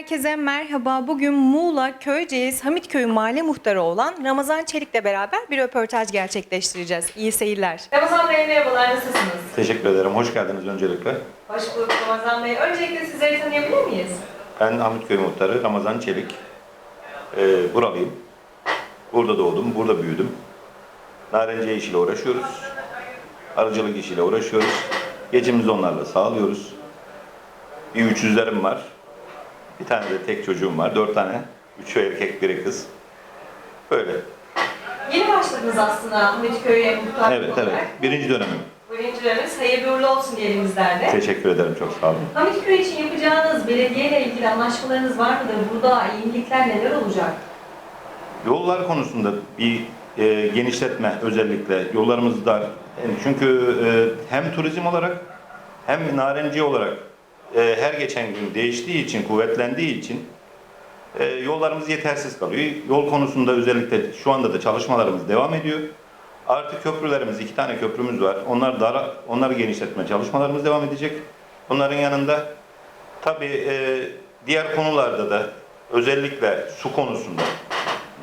herkese merhaba. Bugün Muğla Köyceğiz Hamitköy Mahalle Muhtarı olan Ramazan Çelik'le beraber bir röportaj gerçekleştireceğiz. İyi seyirler. Ramazan Bey merhabalar, nasılsınız? Teşekkür ederim. Hoş geldiniz öncelikle. Hoş bulduk Ramazan Bey. Öncelikle sizleri tanıyabilir miyiz? Ben Hamitköy Muhtarı Ramazan Çelik. Ee, buralıyım. Burada doğdum, burada büyüdüm. Narenciye işiyle uğraşıyoruz. Arıcılık işiyle uğraşıyoruz. Geçimimizi onlarla sağlıyoruz. Bir üç yüzlerim var. Bir tane de tek çocuğum var. Dört tane. Üçü erkek, biri kız. Böyle. Yeni başladınız aslında Hamitköy'e muhtar Evet, olarak. evet. Birinci dönemim. Birinci dönemimiz hayırlı uğurlu olsun diyelim bizler de. Teşekkür ederim. Çok sağ olun. Hamitköy için yapacağınız belediyeyle ilgili anlaşmalarınız var mıdır? Burada yenilikler neler olacak? Yollar konusunda bir e, genişletme özellikle yollarımız dar. Yani çünkü e, hem turizm olarak hem narenciye olarak e, her geçen gün değiştiği için, kuvvetlendiği için e, yollarımız yetersiz kalıyor. Yol konusunda özellikle şu anda da çalışmalarımız devam ediyor. Artı köprülerimiz, iki tane köprümüz var. Onlar dar, onları genişletme çalışmalarımız devam edecek. Bunların yanında tabii e, diğer konularda da özellikle su konusunda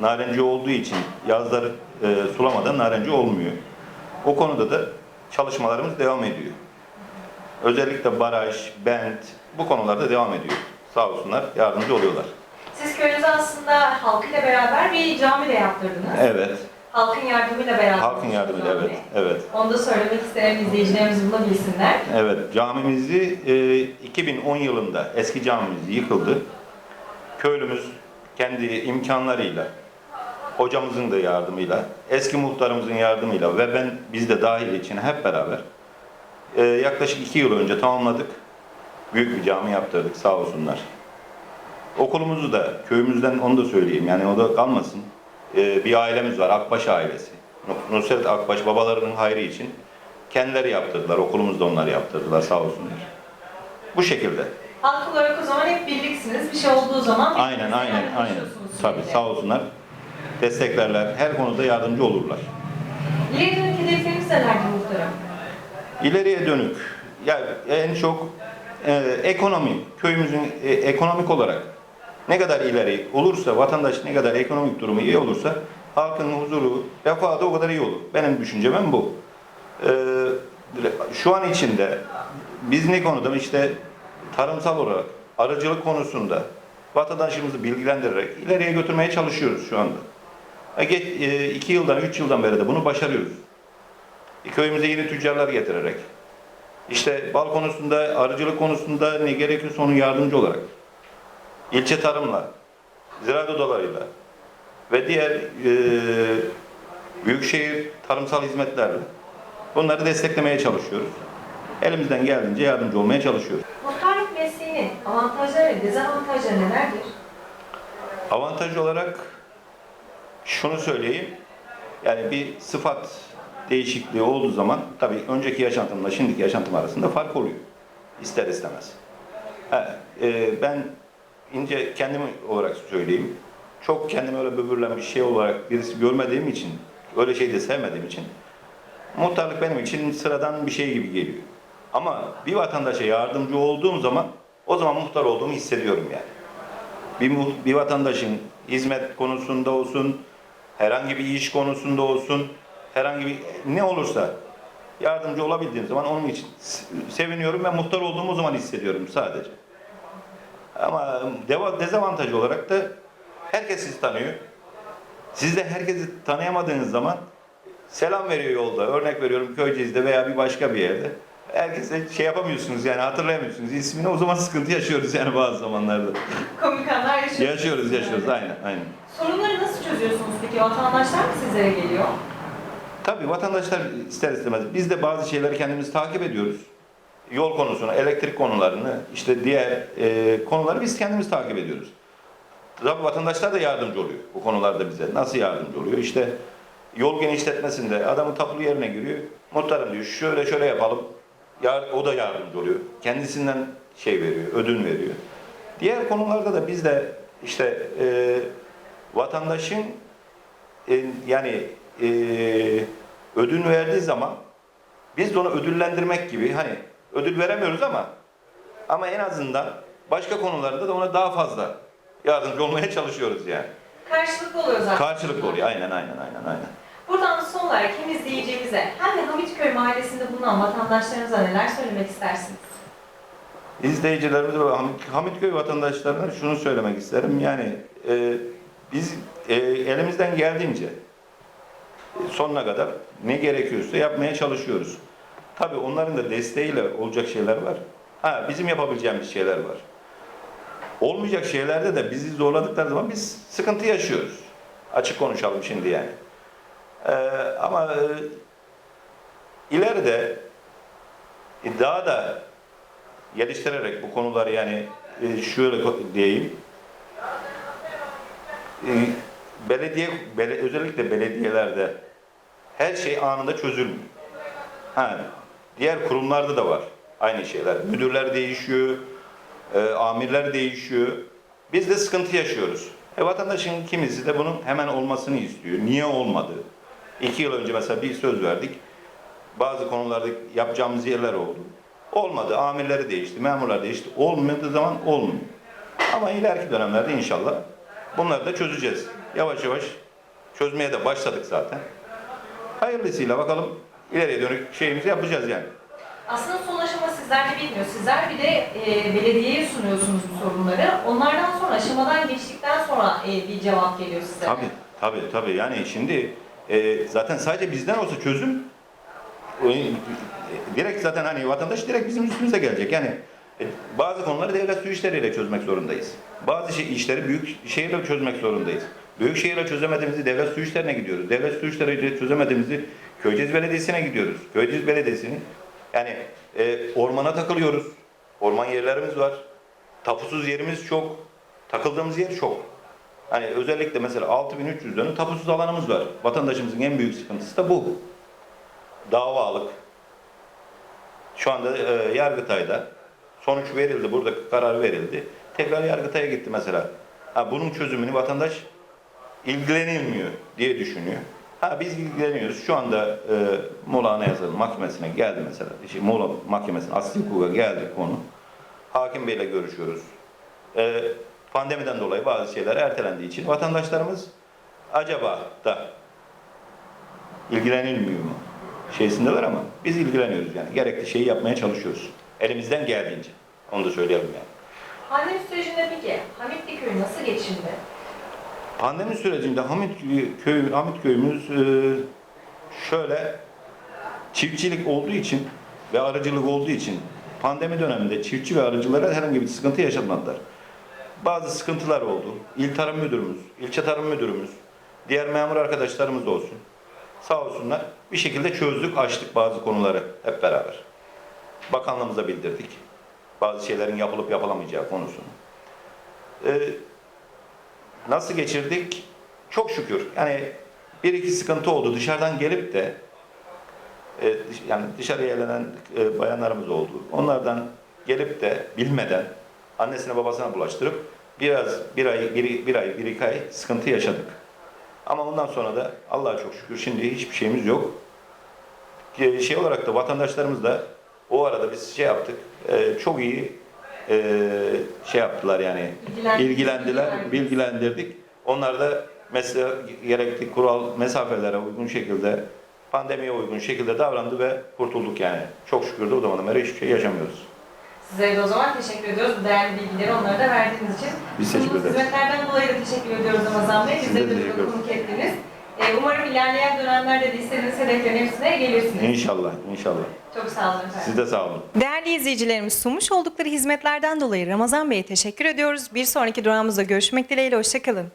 narenci olduğu için yazları e, sulamadan narenci olmuyor. O konuda da çalışmalarımız devam ediyor. Özellikle baraj, bent bu konularda devam ediyor. Sağ olsunlar yardımcı oluyorlar. Siz köyünüze aslında halkıyla beraber bir cami de yaptırdınız. Evet, Halkın yardımıyla beraber. halkın yardımıyla evet, evet. Onu da söylemek isterim izleyicilerimiz bunu bilsinler. Evet, camimizi e, 2010 yılında eski camimiz yıkıldı. Köylümüz kendi imkanlarıyla, hocamızın da yardımıyla, eski muhtarımızın yardımıyla ve ben biz de dahil için hep beraber e, yaklaşık iki yıl önce tamamladık. Büyük bir cami yaptırdık sağ olsunlar. Okulumuzu da köyümüzden onu da söyleyeyim yani o da kalmasın. E, bir ailemiz var Akbaş ailesi. Nusret Akbaş babalarının hayrı için kendileri yaptırdılar. Okulumuzda onlar yaptırdılar sağ olsunlar. Bu şekilde. Halk olarak o zaman hep birliksiniz. Bir şey olduğu zaman Aynen aynen aynen. Tabii sağ olsunlar. Desteklerler. Her konuda yardımcı olurlar. İleri dönük hedefleriniz nelerdir muhtarım? İleriye dönük. Ya en çok e, ekonomi, köyümüzün e, ekonomik olarak ne kadar ileri olursa, vatandaş ne kadar ekonomik durumu iyi olursa halkın huzuru, refahı da o kadar iyi olur. Benim düşüncem bu. E, şu an içinde biz ne konuda işte tarımsal olarak arıcılık konusunda vatandaşımızı bilgilendirerek ileriye götürmeye çalışıyoruz şu anda. E, e, iki yıldan, üç yıldan beri de bunu başarıyoruz. E, köyümüze yeni tüccarlar getirerek, işte bal konusunda, arıcılık konusunda ne gerekiyorsa onun yardımcı olarak, ilçe tarımla, ziraat odalarıyla ve diğer e, büyükşehir tarımsal hizmetlerle bunları desteklemeye çalışıyoruz. Elimizden geldiğince yardımcı olmaya çalışıyoruz. Muhtarlık mesleğinin avantajları ve dezavantajları nelerdir? Avantaj olarak şunu söyleyeyim. Yani bir sıfat değişikliği olduğu zaman tabii önceki yaşantımla şimdiki yaşantım arasında fark oluyor. İster istemez. Ha, e, ben ince kendim olarak söyleyeyim. Çok kendimi öyle böbürlenmiş şey olarak birisi görmediğim için, öyle şey de sevmediğim için muhtarlık benim için sıradan bir şey gibi geliyor. Ama bir vatandaşa yardımcı olduğum zaman o zaman muhtar olduğumu hissediyorum yani bir, bir vatandaşın hizmet konusunda olsun, herhangi bir iş konusunda olsun, herhangi bir ne olursa yardımcı olabildiğim zaman onun için seviniyorum ve muhtar olduğumu zaman hissediyorum sadece. Ama deva- dezavantaj olarak da herkes sizi tanıyor. Siz de herkesi tanıyamadığınız zaman selam veriyor yolda. Örnek veriyorum Köyceğiz'de veya bir başka bir yerde. Herkese şey yapamıyorsunuz yani hatırlayamıyorsunuz. ismini o zaman sıkıntı yaşıyoruz yani bazı zamanlarda. Komik anlar yaşıyorsunuz. Yaşıyoruz, yaşıyoruz. Aynen, aynen. Sorunları nasıl çözüyorsunuz peki? Vatandaşlar mı sizlere geliyor? Tabii vatandaşlar ister istemez. Biz de bazı şeyleri kendimiz takip ediyoruz. Yol konusunu, elektrik konularını, işte diğer e, konuları biz kendimiz takip ediyoruz. Tabii vatandaşlar da yardımcı oluyor bu konularda bize. Nasıl yardımcı oluyor? İşte yol genişletmesinde adamın tapulu yerine giriyor. Muhtarım diyor şöyle şöyle yapalım. Ya, o da yardımcı oluyor. Kendisinden şey veriyor, ödün veriyor. Diğer konularda da biz de işte e, vatandaşın e, yani e, ödün verdiği zaman biz de onu ödüllendirmek gibi hani ödül veremiyoruz ama ama en azından başka konularda da ona daha fazla yardımcı olmaya çalışıyoruz yani. Karşılıklı oluyor zaten. Karşılıklı oluyor. Aynen aynen aynen aynen. Buradan son olarak hem izleyeceğimize hem de Hamitköy Mahallesi'nde bulunan vatandaşlarımıza neler söylemek istersiniz? İzleyicilerimize ve Hamit- Hamitköy vatandaşlarına şunu söylemek isterim. Yani e, biz e, elimizden geldiğince sonuna kadar ne gerekiyorsa yapmaya çalışıyoruz. Tabii onların da desteğiyle olacak şeyler var. Ha, bizim yapabileceğimiz şeyler var. Olmayacak şeylerde de bizi zorladıkları zaman biz sıkıntı yaşıyoruz. Açık konuşalım şimdi yani. E, ama e, ileride e, daha da geliştirerek bu konuları yani e, şöyle diyeyim. E, Belediye, bele- özellikle belediyelerde her şey anında çözülmüyor. Ha, diğer kurumlarda da var aynı şeyler. Müdürler değişiyor, e, amirler değişiyor. Biz de sıkıntı yaşıyoruz. E, vatandaşın kimisi de bunun hemen olmasını istiyor. Niye olmadı? İki yıl önce mesela bir söz verdik. Bazı konularda yapacağımız yerler oldu. Olmadı. Amirleri değişti, memurlar değişti. Olmadığı zaman olmuyor. Ama ileriki dönemlerde inşallah bunları da çözeceğiz. Yavaş yavaş çözmeye de başladık zaten. Hayırlısıyla bakalım ileriye dönük şeyimizi yapacağız yani. Aslında son aşama sizler de bilmiyor. Sizler bir de e, belediyeye sunuyorsunuz bu sorunları. Onlardan sonra aşamadan geçtikten sonra e, bir cevap geliyor size. Tabii, tabii, tabii. Yani şimdi e, zaten sadece bizden olsa çözüm e, direkt zaten hani vatandaş direkt bizim üstümüze gelecek. Yani e, bazı konuları devlet su işleriyle çözmek zorundayız. Bazı şey, işleri büyük şehirle çözmek zorundayız. Büyük şehirle çözemediğimizi devlet su işlerine gidiyoruz. Devlet su işleriyle çözemediğimizi Köyceğiz Belediyesi'ne gidiyoruz. Köyceğiz Belediyesi'nin yani e, ormana takılıyoruz. Orman yerlerimiz var. Tapusuz yerimiz çok. Takıldığımız yer çok. Hani özellikle mesela 6300 dönüm tapusuz alanımız var. Vatandaşımızın en büyük sıkıntısı da bu. Davalık. Şu anda e, Yargıtay'da sonuç verildi, burada karar verildi. Tekrar Yargıtay'a gitti mesela. Ha, bunun çözümünü vatandaş ilgilenilmiyor diye düşünüyor. Ha biz ilgileniyoruz. Şu anda e, Muğla Anayasa Mahkemesi'ne geldi mesela. İşte Muğla Mahkemesi'ne asli hukuka geldi konu. Hakim Bey'le görüşüyoruz. E, pandemiden dolayı bazı şeyler ertelendiği için vatandaşlarımız acaba da ilgilenilmiyor mu şeysindeler ama biz ilgileniyoruz yani. Gerekli şeyi yapmaya çalışıyoruz. Elimizden geldiğince. Onu da söyleyelim yani. Pandemi sürecinde peki Hamitli Köyü nasıl geçindi? Pandemi sürecinde Hamit köy Hamit köyümüz e, şöyle çiftçilik olduğu için ve arıcılık olduğu için pandemi döneminde çiftçi ve arıcılara herhangi bir sıkıntı yaşatmadılar. Bazı sıkıntılar oldu. İl Tarım Müdürümüz, ilçe Tarım Müdürümüz, diğer memur arkadaşlarımız da olsun. Sağ olsunlar. Bir şekilde çözdük, açtık bazı konuları hep beraber. Bakanlığımıza bildirdik. Bazı şeylerin yapılıp yapılamayacağı konusunu. Ee, Nasıl geçirdik? Çok şükür. Yani bir iki sıkıntı oldu. Dışarıdan gelip de e, yani dışarıya elenen e, bayanlarımız oldu. Onlardan gelip de bilmeden annesine babasına bulaştırıp biraz bir ay, bir, bir ay, bir iki ay sıkıntı yaşadık. Ama ondan sonra da Allah'a çok şükür şimdi hiçbir şeyimiz yok. E, Şey olarak da vatandaşlarımız da o arada biz şey yaptık. e, çok iyi e, şey yaptılar yani İlgilen- ilgilendiler, bilgilendirdik. Onlar da mesela gerekli kural mesafelere uygun şekilde pandemiye uygun şekilde davrandı ve kurtulduk yani. Çok şükür de o zamandan beri hiçbir şey yaşamıyoruz. Size de o zaman teşekkür ediyoruz bu değerli bilgileri onlara da verdiğiniz için. Biz teşekkür ederiz. hizmetlerden dolayı da teşekkür ediyoruz Ramazan Bey. Size de de konuk ettiniz. Ee, umarım ilerleyen dönemlerde de istediğiniz hedeflerin hepsine gelirsiniz. İnşallah, inşallah. Çok sağ olun efendim. Siz de sağ olun. Değerli izleyicilerimiz sunmuş oldukları hizmetlerden dolayı Ramazan Bey'e teşekkür ediyoruz. Bir sonraki durağımızda görüşmek dileğiyle. Hoşçakalın.